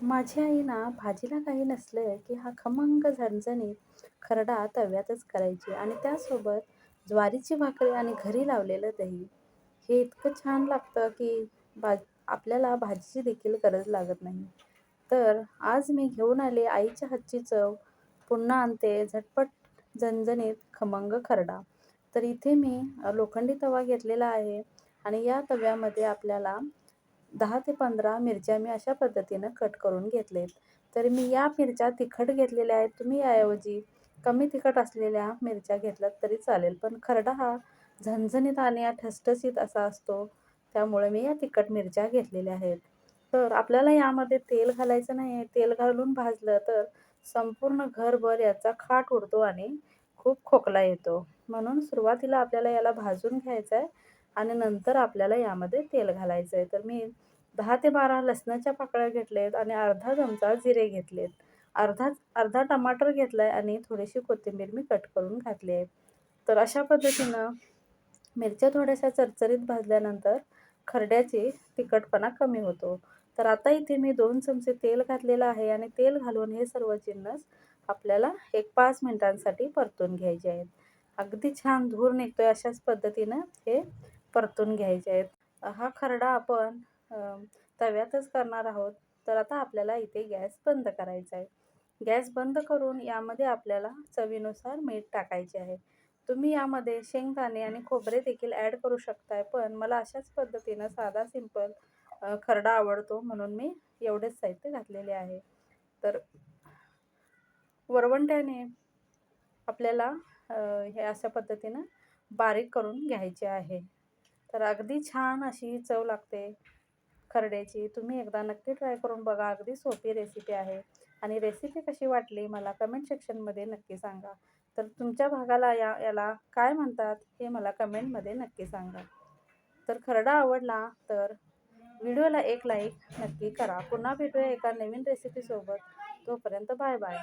माझी आई ना भाजीला काही नसलं की हा खमंग झणझणीत खरडा तव्यातच करायची आणि त्यासोबत ज्वारीची भाकरी आणि घरी लावलेलं दही. हे इतकं छान लागतं की भा आपल्याला भाजीची देखील गरज लागत नाही. तर आज मी घेऊन आले आईच्या हातची चव. पुन्हा आणते झटपट झणझणीत खमंग खरडा. तर इथे मी लोखंडी तवा घेतलेला आहे आणि या तव्यामध्ये आपल्याला दहा ते पंधरा मिरच्या मी अशा पद्धतीनं कट करून घेतलेत. तर मी या मिरच्या तिखट घेतलेल्या आहेत. तुम्ही याऐवजी कमी तिखट असलेल्या मिरच्या घेतल्यात तरी चालेल. पण खरडा हा झणझणीत आणि या ठसठसीत असा असतो. त्यामुळे मी या तिखट मिरच्या घेतलेल्या आहेत. तर आपल्याला यामध्ये तेल घालायचं नाही आहे तेल घालून भाजलं तर संपूर्ण घरभर याचा खाट उडतो आणि खूप खोकला येतो. म्हणून सुरुवातीला आपल्याला याला भाजून घ्यायचं आहे आणि नंतर आपल्याला यामध्ये तेल घालायचं आहे तर मी दहा ते बारा लसणाच्या पाकळ्या घेतलेत आणि अर्धा चमचा जिरे घेतलेत. अर्धा अर्धा टमाटर घेतला आहे आणि थोडीशी कोथिंबीर मी कट करून घातली आहे. तर अशा पद्धतीनं मिरच्या थोड्याशा चरचरीत भाजल्यानंतर खरड्याची तिखटपणा कमी होतो. तर आता इथे मी दोन चमचे तेल घातलेलं आहे आणि तेल घालून हे सर्व जिन्नस आपल्याला एक पाच मिनिटांसाठी परतून घ्यायचे आहेत. अगदी छान धूर निघतोय अशाच पद्धतीनं हे परतून घ्यायचे आहेत. हा खरडा आपण तव्यातच करणार आहोत. तर आता आपल्याला इथे गॅस बंद करायचा आहे. गॅस बंद करून यामध्ये आपल्याला चवीनुसार मीठ टाकायचे आहे. तुम्ही यामध्ये शेंगदाणे आणि खोबरे देखील ॲड करू शकताय पण मला अशाच पद्धतीनं साधा सिंपल खरडा आवडतो म्हणून मी एवढेच साहित्य घातलेले आहे. तर वरवंट्याने आपल्याला हे अशा पद्धतीनं बारीक करून घ्यायचे आहे. तर अगदी छान अशी चव लागते खरड्याची. तुम्ही एकदा नक्की ट्राय करून बघा. अगदी सोपी रेसिपी आहे. आणि रेसिपी कशी वाटली मला कमेंट सेक्शनमध्ये नक्की सांगा. तर तुमच्या भागाला या याला काय म्हणतात हे मला कमेंटमध्ये नक्की सांगा. तर खरडा आवडला तर व्हिडिओला एक लाईक नक्की करा. पुन्हा भेटूया एका नवीन रेसिपीसोबत तोपर्यंत बाय बाय